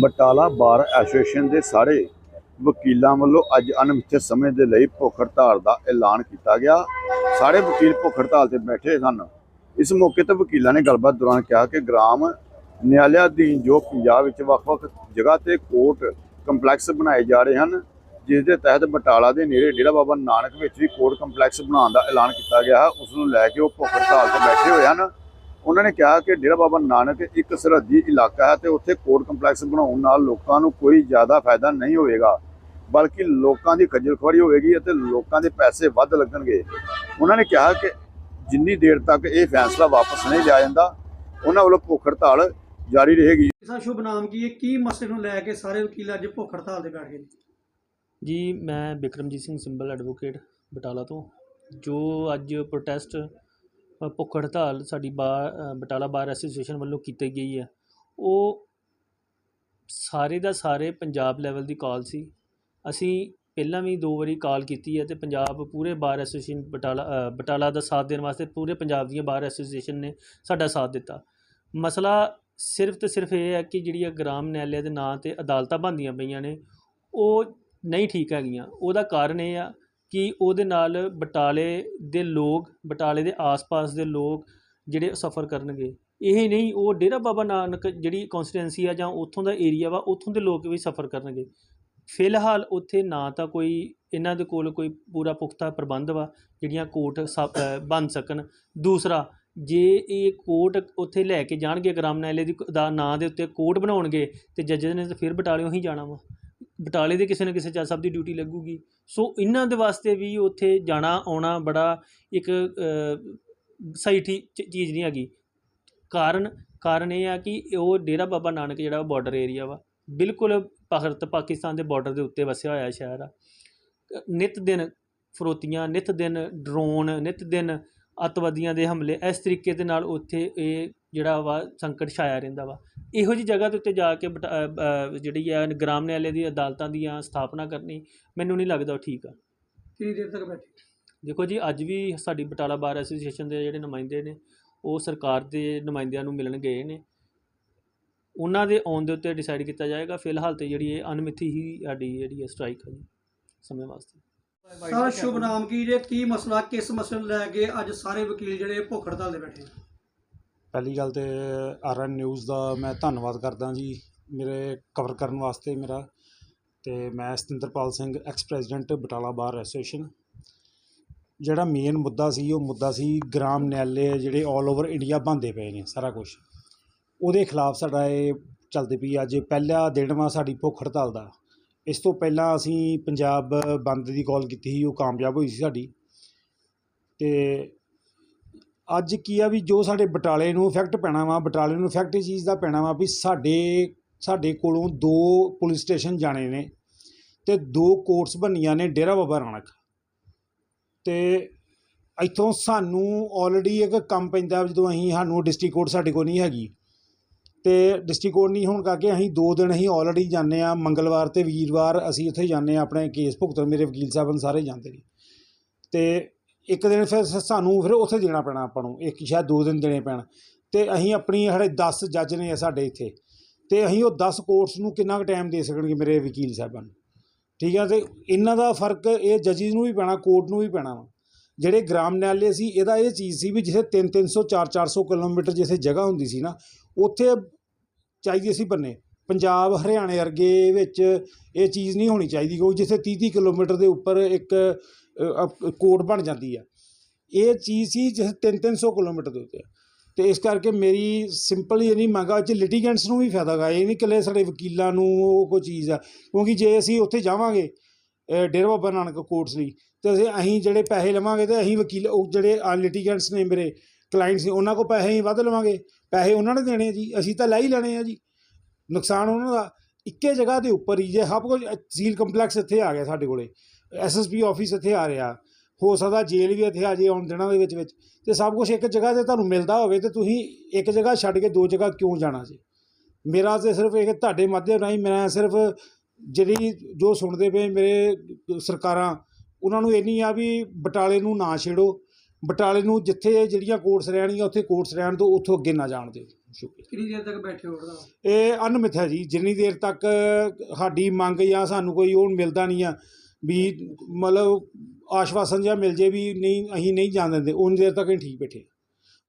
Batala bar association ਦੇ ਸਾਰੇ ਵਕੀਲਾਂ ਵੱਲੋਂ ਅੱਜ ਅਣਮਿੱਥੇ ਸਮੇਂ ਦੇ ਲਈ ਭੁੱਖ ਹੜਤਾਲ ਦਾ ਐਲਾਨ ਕੀਤਾ ਗਿਆ। ਸਾਰੇ ਵਕੀਲ ਭੁੱਖ ਹੜਤਾਲ ਤੇ ਬੈਠੇ ਸਨ। ਇਸ ਮੌਕੇ ਤੇ ਵਕੀਲਾਂ ਨੇ ਗੱਲਬਾਤ ਦੌਰਾਨ ਕਿਹਾ ਕਿ ਗ੍ਰਾਮ ਨਿਆਲਿਆ ਅਧੀਨ ਜੋ ਪੰਜਾਬ ਵਿੱਚ ਵੱਖ-ਵੱਖ ਜਗ੍ਹਾ ਤੇ ਕੋਰਟ ਕੰਪਲੈਕਸ ਬਣਾਏ ਜਾ ਰਹੇ ਹਨ, ਜਿਸ ਦੇ ਤਹਿਤ ਬਟਾਲਾ ਦੇ ਨੇੜੇ ਡੇਰਾ ਬਾਬਾ ਨਾਨਕ ਵਿੱਚ ਵੀ ਕੋਰਟ ਕੰਪਲੈਕਸ ਬਣਾਉਣ ਦਾ ਐਲਾਨ ਕੀਤਾ ਗਿਆ ਹੈ। ਉਸ ਨੂੰ ਲੈ ਕੇ ਉਹ ਭੁੱਖ ਹੜਤਾਲ ਤੇ ਬੈਠੇ ਹੋਏ ਹਨ। ਉਹਨਾਂ ਨੇ ਕਿਹਾ ਕਿ ਡੇਰਾ ਬਾਬਾ ਨਾਨਕ ਇੱਕ ਸਰਹੱਦੀ ਇਲਾਕਾ ਹੈ ਤੇ ਉੱਥੇ ਕੋਰਟ ਕੰਪਲੈਕਸ ਬਣਾਉਣ ਨਾਲ ਲੋਕਾਂ ਨੂੰ ਕੋਈ ਜ਼ਿਆਦਾ ਫਾਇਦਾ ਨਹੀਂ ਹੋਵੇਗਾ ਬਲਕਿ ਲੋਕਾਂ ਦੀ ਖੱਜਲ ਖੁਆਰੀ ਹੋਵੇਗੀ ਅਤੇ ਲੋਕਾਂ ਦੇ ਪੈਸੇ ਵੱਧ ਲੱਗਣਗੇ। ਉਹਨਾਂ ਨੇ ਕਿਹਾ ਕਿ ਜਿੰਨੀ ਦੇਰ ਤੱਕ ਇਹ ਫੈਸਲਾ ਵਾਪਸ ਨਹੀਂ ਲਿਆ ਜਾਂਦਾ ਉਹਨਾਂ ਵੱਲੋਂ ਭੁੱਖ ਹੜਤਾਲ ਜਾਰੀ ਰਹੇਗੀ। ਦਾ ਸ਼ੁਭ ਨਾਮ ਕੀ ਹੈ? ਕੀ ਮਸਲੇ ਨੂੰ ਲੈ ਕੇ ਸਾਰੇ ਵਕੀਲ ਅੱਜ ਭੁੱਖ ਹੜਤਾਲ ਤੇ ਬੈਠ ਗਏ ਨੇ? ਜੀ ਮੈਂ ਬਿਕਰਮਜੀਤ ਸਿੰਘ ਸਿੰਬਲ ਐਡਵੋਕੇਟ ਬਟਾਲਾ ਤੋਂ ਜੋ ਅੱਜ ਪ੍ਰੋਟੈਸਟ ਭੁੱਖ ਹੜਤਾਲ ਸਾਡੀ ਬਾਰ ਬਟਾਲਾ ਬਾਰ ਐਸੋਸੀਏਸ਼ਨ ਵੱਲੋਂ ਕੀਤੀ ਗਈ ਹੈ। ਉਹ ਸਾਰੇ ਦਾ ਸਾਰੇ ਪੰਜਾਬ ਲੈਵਲ ਦੀ ਕਾਲ ਸੀ। ਅਸੀਂ ਪਹਿਲਾਂ ਵੀ ਦੋ ਵਾਰੀ ਕਾਲ ਕੀਤੀ ਹੈ ਤੇ ਪੰਜਾਬ ਪੂਰੇ ਬਾਰ ਐਸੋਸੀਏਸ਼ਨ ਬਟਾਲਾ ਬਟਾਲਾ ਦਾ ਸਾਥ ਦੇਣ ਵਾਸਤੇ ਪੂਰੇ ਪੰਜਾਬ ਦੀਆਂ ਬਾਰ ਐਸੋਸੀਏਸ਼ਨ ਨੇ ਸਾਡਾ ਸਾਥ ਦਿੱਤਾ। ਮਸਲਾ ਸਿਰਫ ਤੇ ਸਿਰਫ ਇਹ ਹੈ ਕਿ ਜਿਹੜੀਆਂ ਗ੍ਰਾਮ ਨਿਆਲਿਆ ਦੇ ਨਾਂ ਤੇ ਅਦਾਲਤਾਂ ਬਣਦੀਆਂ ਪਈਆਂ ਨੇ, ਉਹ ਨਹੀਂ ਠੀਕ ਹੈਗੀਆਂ। ਉਹਦਾ ਕਾਰਨ ਇਹ ਆ ਕਿ ਉਹਦੇ ਨਾਲ ਬਟਾਲੇ ਦੇ ਲੋਕ, ਬਟਾਲੇ ਦੇ ਆਸ-ਪਾਸ ਦੇ ਲੋਕ ਜਿਹੜੇ ਸਫਰ ਕਰਨਗੇ। ਇਹ ਨਹੀਂ, ਉਹ ਡੇਰਾ ਬਾਬਾ ਨਾਨਕ ਜਿਹੜੀ ਕਨਸਟੀਟੈਂਸੀ ਆ ਜਾਂ ਉੱਥੋਂ ਦਾ ਏਰੀਆ ਵਾ, ਉੱਥੋਂ ਦੇ ਲੋਕ ਵੀ ਸਫਰ ਕਰਨਗੇ। ਫਿਲਹਾਲ ਉੱਥੇ ਨਾ ਤਾਂ ਕੋਈ ਇਹਨਾਂ ਦੇ ਕੋਲ ਕੋਈ ਪੂਰਾ ਪੁਖਤਾ ਪ੍ਰਬੰਧ ਵਾ, ਜਿਹੜੀਆਂ ਕੋਰਟ ਸ- ਬਣ ਸਕਣ। ਦੂਸਰਾ, ਜੇ ਇਹ ਕੋਰਟ ਉੱਥੇ ਲੈ ਕੇ ਜਾਣਗੇ ਗ੍ਰਾਮ ਨਿਆਲੇ ਦੀ ਦਾ ਨਾਂ ਦੇ ਉੱਤੇ ਕੋਰਟ ਬਣਾਉਣਗੇ, ਤੇ ਜੱਜ ਨੇ ਤਾਂ ਫਿਰ ਬਟਾਲਿਓਂ ਹੀ ਜਾਣਾ ਵਾ। ਬਟਾਲੇ ਦੇ ਕਿਸੇ ਨਾ ਕਿਸੇ ਜੱਜ ਸਾਹਿਬ ਦੀ ਡਿਊਟੀ ਲੱਗੂਗੀ। ਸੋ ਇਹਨਾਂ ਦੇ ਵਾਸਤੇ ਵੀ ਉੱਥੇ ਜਾਣਾ ਆਉਣਾ ਬੜਾ ਇੱਕ ਸਹੀ ਠੀ ਚੀਜ਼ ਨਹੀਂ ਹੈਗੀ। ਕਾਰਨ ਕਾਰਨ ਇਹ ਆ ਕਿ ਉਹ ਡੇਰਾ ਬਾਬਾ ਨਾਨਕ ਜਿਹੜਾ ਬਾਰਡਰ ਏਰੀਆ ਵਾ ਬਿਲਕੁਲ ਭਾਰਤ ਪਾਕਿਸਤਾਨ ਦੇ ਬਾਰਡਰ ਦੇ ਉੱਤੇ ਵਸਿਆ ਹੋਇਆ ਸ਼ਹਿਰ ਆ। ਅ, ਨਿਤ ਦਿਨ ਫਰੋਤੀਆਂ ਨਿਤ ਦਿਨ ਡਰੋਨ ਨਿਤ ਦਿਨ ਅੱਤਵਾਦੀਆਂ ਦੇ ਹਮਲੇ ਇਸ ਤਰੀਕੇ ਦੇ ਨਾਲ ਉੱਥੇ ਇਹ ਜਿਹੜਾ ਵਾ ਸੰਕਟ ਛਾਇਆ ਰਹਿੰਦਾ ਵਾ। ਇਹੋ ਜੀ ਜਗ੍ਹਾ ਦੇ ਉੱਤੇ ਜਾ ਕੇ ਬਟਾ- ਜਿਹੜੀ ਆ ਗ੍ਰਾਮ ਨਿਆਲੇ ਦੀ ਅਦਾਲਤਾਂ ਦੀਆਂ ਸਥਾਪਨਾ ਕਰਨੀ ਮੈਨੂੰ ਨਹੀਂ ਲੱਗਦਾ ਉਹ ਠੀਕ ਆ। ਕਿੰਨੀ ਦੇਰ ਤੱਕ ਬੈਠੇ? ਦੇਖੋ ਜੀ ਅੱਜ ਵੀ ਸਾਡੀ ਬਟਾਲਾ ਬਾਰ ਐਸੋਸੀਏਸ਼ਨ ਦੇ ਜਿਹੜੇ ਨੁਮਾਇੰਦੇ ਨੇ ਉਹ ਸਰਕਾਰ ਦੇ ਨੁਮਾਇੰਦਿਆਂ ਨੂੰ ਮਿਲਣ ਗਏ ਨੇ। ਉਹਨਾਂ ਦੇ ਆਉਣ ਦੇ ਉੱਤੇ ਡਿਸਾਈਡ ਕੀਤਾ ਜਾਏਗਾ। ਫਿਲਹਾਲ ਤੇ ਜਿਹੜੀ ਇਹ ਅਨਮਿੱਥੀ ਹੀ ਸਾਡੀ ਜਿਹੜੀ ਸਟ੍ਰਾਈਕ ਹੈ ਸਮੇਂ ਵਾਸਤੇ। ਸਾਰਾ ਸ਼ੁਭ ਨਾਮ ਕੀ ਜੇ? ਕੀ ਮਸਲਾ ਕਿਸ ਮਸਲੇ ਨੂੰ ਲੈ ਕੇ ਅੱਜ ਸਾਰੇ ਵਕੀਲ ਜਿਹੜੇ ਭੁੱਖ ਹੜਤਾਲ ਤੇ ਬੈਠੇ ਨੇ? ਪਹਿਲੀ ਗੱਲ ਤਾਂ ਆਰ ਐੱਨ ਨਿਊਜ਼ ਦਾ ਮੈਂ ਧੰਨਵਾਦ ਕਰਦਾ ਜੀ ਮੇਰੇ ਕਵਰ ਕਰਨ ਵਾਸਤੇ ਮੇਰਾ ਅਤੇ ਮੈਂ Satinderpal Singh ex president Batala bar association ਜਿਹੜਾ ਮੇਨ ਮੁੱਦਾ ਸੀ, ਉਹ ਮੁੱਦਾ ਸੀ ਗ੍ਰਾਮ ਨਿਆਲੇ ਜਿਹੜੇ 올 ਓਵਰ ਇੰਡੀਆ ਬੰਦੇ ਪਏ ਨੇ ਸਾਰਾ ਕੁਝ ਉਹਦੇ ਖਿਲਾਫ ਸਾਡਾ ਇਹ ਚੱਲਦੀ ਪਈ ਅੱਜ ਪਹਿਲਾ ਦਿਨ ਵਾ ਸਾਡੀ ਭੁੱਖ ਹੜਤਾਲ ਦਾ। ਇਸ ਤੋਂ ਪਹਿਲਾਂ ਅਸੀਂ ਪੰਜਾਬ ਬੰਦ ਦੀ ਕਾਲ ਕੀਤੀ ਸੀ, ਉਹ ਕਾਮਯਾਬ ਹੋਈ ਸੀ ਸਾਡੀ। ਤੇ ਅੱਜ ਕੀ ਆ ਵੀ ਜੋ ਸਾਡੇ ਬਟਾਲੇ ਨੂੰ ਇਫੈਕਟ ਪੈਣਾ ਵਾ, ਬਟਾਲੇ ਨੂੰ ਇਫੈਕਟ ਇਸ ਚੀਜ਼ ਦਾ ਪੈਣਾ ਵਾ ਵੀ ਸਾਡੇ ਸਾਡੇ ਕੋਲੋਂ ਦੋ ਪੁਲਿਸ ਸਟੇਸ਼ਨ ਜਾਣੇ ਨੇ ਤੇ ਦੋ ਕੋਰਟਸ ਬਣੀਆਂ ਨੇ ਡੇਰਾ ਬਾਬਾ ਨਾਨਕ। ਤੇ ਇੱਥੋਂ ਸਾਨੂੰ ਆਲਰੇਡੀ ਇੱਕ ਕੰਮ ਪੈਂਦਾ ਜਦੋਂ ਅਸੀਂ ਸਾਨੂੰ ਡਿਸਟ੍ਰਿਕਟ ਕੋਰਟ ਸਾਡੇ ਕੋਲ ਨਹੀਂ ਹੈਗੀ। ਤੇ ਡਿਸਟ੍ਰਿਕਟ ਕੋਰਟ ਨਹੀਂ ਹੋਣ ਕਰਕੇ ਅਸੀਂ ਦੋ ਦਿਨ ਅਸੀਂ ਆਲਰੇਡੀ ਜਾਂਦੇ ਆ ਮੰਗਲਵਾਰ ਤੇ ਵੀਰਵਾਰ ਅਸੀਂ ਉੱਥੇ ਜਾਂਦੇ ਆ ਆਪਣੇ ਕੇਸ ਭੁਗਤਣ, ਮੇਰੇ ਵਕੀਲ ਸਾਹਿਬ ਸਾਰੇ ਜਾਂਦੇ ਨੇ। ਤੇ ਇੱਕ ਦਿਨ ਫਿਰ ਸਾਨੂੰ ਫਿਰ ਉੱਥੇ ਦੇਣਾ ਪੈਣਾ ਆਪਾਂ ਨੂੰ, ਇੱਕ ਸ਼ਾਇਦ ਦੋ ਦਿਨ ਦੇਣੇ ਪੈਣ। ਤੇ ਅਸੀਂ ਆਪਣੀ ਸਾਡੇ 10 ਜੱਜ ਨੇ ਸਾਡੇ ਇੱਥੇ। ਤੇ ਅਸੀਂ ਉਹ 10 ਕੋਰਟਸ ਨੂੰ ਕਿੰਨਾ ਕੁ ਟਾਈਮ ਦੇ ਸਕਣਗੇ ਮੇਰੇ ਵਕੀਲ ਸਾਹਿਬਾਨ? ਠੀਕ ਆ, ਤੇ ਇਹਨਾਂ ਦਾ ਫ਼ਰਕ ਇਹ ਜੱਜਿਸ ਨੂੰ ਵੀ ਪੈਣਾ ਕੋਰਟ ਨੂੰ ਵੀ ਪੈਣਾ ਵਾ। ਜਿਹੜੇ ਗ੍ਰਾਮ ਨਿਆਲੇ ਸੀ, ਇਹਦਾ ਇਹ ਚੀਜ਼ ਸੀ ਵੀ ਜਿੱਥੇ 3 300 4 400 ਕਿਲੋਮੀਟਰ ਜਿੱਥੇ ਜਗ੍ਹਾ ਹੁੰਦੀ ਸੀ ਨਾ, ਉੱਥੇ ਚਾਹੀਦੀ ਸੀ ਬੰਨੇ। ਪੰਜਾਬ, ਹਰਿਆਣੇ ਵਰਗੇ ਵਿੱਚ ਇਹ ਚੀਜ਼ ਨਹੀਂ ਹੋਣੀ ਚਾਹੀਦੀ ਕਿਉਂਕਿ ਜਿੱਥੇ 30 30 ਕਿਲੋਮੀਟਰ ਦੇ ਉੱਪਰ ਇੱਕ ਕੋਟ ਬਣ ਜਾਂਦੀ ਆ। ਇਹ ਚੀਜ਼ ਸੀ ਜਿਸ 3-300 ਕਿਲੋਮੀਟਰ ਦੇ ਉੱਤੇ। ਆ। ਤੇ ਇਸ ਕਰਕੇ ਮੇਰੀ ਸਿੰਪਲ ਇਹ ਨਹੀਂ ਮੰਗਾ ਚ ਲਿਟੀਗੈਂਟਸ ਨੂੰ ਵੀ ਫਾਇਦਾ ਗਾ ਇਹ ਨਹੀਂ ਇਕੱਲੇ ਸਾਡੇ ਵਕੀਲਾਂ ਨੂੰ ਉਹ ਕੋਈ ਚੀਜ਼ ਆ। ਕਿਉਂਕਿ ਜੇ ਅਸੀਂ ਉੱਥੇ ਜਾਵਾਂਗੇ ਡੇਰਾ ਬਾਬਾ ਨਾਨਕ ਕੋਰਟਸ ਲਈ, ਤੇ ਅਸੀਂ ਅਸੀਂ ਜਿਹੜੇ ਪੈਸੇ ਲਵਾਂਗੇ ਤੇ ਅਸੀਂ ਵਕੀਲ, ਉਹ ਜਿਹੜੇ ਲਿਟੀਗੈਂਟਸ ਨੇ ਮੇਰੇ ਕਲਾਇੰਟਸ ਨੇ, ਉਹਨਾਂ ਕੋਲ ਪੈਸੇ ਹੀ ਵੱਧ ਲਵਾਂਗੇ। ਪੈਸੇ ਉਹਨਾਂ ਨੇ ਦੇਣੇ ਆ ਜੀ। ਅਸੀਂ ਤਾਂ ਲੈ ਹੀ ਲੈਣੇ ਆ ਜੀ। ਨੁਕਸਾਨ ਉਹਨਾਂ ਦਾ ਇੱਕੇ ਜਗ੍ਹਾ ਦੇ ਉੱਪਰ ਹੀ ਜੇ ਸਭ ਕੁਝ ਤਹਿਸੀਲ ਕੰਪਲੈਕਸ ਇੱਥੇ ਆ ਗਿਆ ਸਾਡੇ ਕੋਲੇ। ਐਸਐਸਪੀ ਆਫਿਸ ਇੱਥੇ ਆ ਰਿਹਾ। ਹੋ ਸਕਦਾ ਜੇਲ੍ਹ ਵੀ ਇੱਥੇ ਆ ਜੇ ਆਉਣ ਦਿਨਾਂ ਦੇ ਵਿੱਚ ਵਿੱਚ। ਤੇ ਸਭ ਕੁਝ ਇੱਕ ਜਗ੍ਹਾ ਤੇ ਤੁਹਾਨੂੰ ਮਿਲਦਾ ਹੋਵੇ ਤੇ ਤੁਸੀਂ ਇੱਕ ਜਗ੍ਹਾ ਛੱਡ ਕੇ ਦੋ ਜਗ੍ਹਾ ਕਿਉਂ ਜਾਣਾ ਜੀ? ਮੇਰਾ ਤੇ ਸਿਰਫ ਇਹ ਤੁਹਾਡੇ ਮਾਧਿਅਮ ਰਾਹੀਂ ਮੈਂ ਸਿਰਫ ਜਿਹੜੀ ਜੋ ਸੁਣਦੇ ਪਏ ਮੇਰੇ ਸਰਕਾਰਾਂ ਉਹਨਾਂ ਨੂੰ ਇੰਨੀ ਆ ਵੀ ਬਟਾਲੇ ਨੂੰ ਨਾ ਛੇੜੋ। ਬਟਾਲੇ ਨੂੰ ਜਿੱਥੇ ਜਿਹੜੀਆਂ ਕੋਰਟਸ ਰਹਿਣਗੀਆਂ ਉੱਥੇ ਕੋਰਟਸ ਰਹਿਣ ਤੋਂ ਉੱਥੋਂ ਅੱਗੇ ਨਾ ਜਾਣ ਦਿਓ ਸ਼ੁਕਰੀਆ। ਕਿੰਨੀ ਦੇਰ ਤੱਕ ਬੈਠੇ ਹੋ ਇਹ ਅਨਮਿੱਥ ਹੈ ਜੀ ਜਿੰਨੀ ਦੇਰ ਤੱਕ ਸਾਡੀ ਮੰਗ ਜਾਂ ਸਾਨੂੰ ਕੋਈ ਉਹ ਮਿਲਦਾ ਨਹੀਂ ਆ ਵੀ ਮਤਲਬ ਆਸ਼ਵਾਸਨ ਜਿਹਾ ਮਿਲ ਜੇ ਵੀ ਨਹੀਂ, ਅਸੀਂ ਨਹੀਂ ਜਾਣ ਦਿੰਦੇ ਉਨੀ ਦੇਰ ਤੱਕ ਅਸੀਂ ਠੀਕ ਬੈਠੇ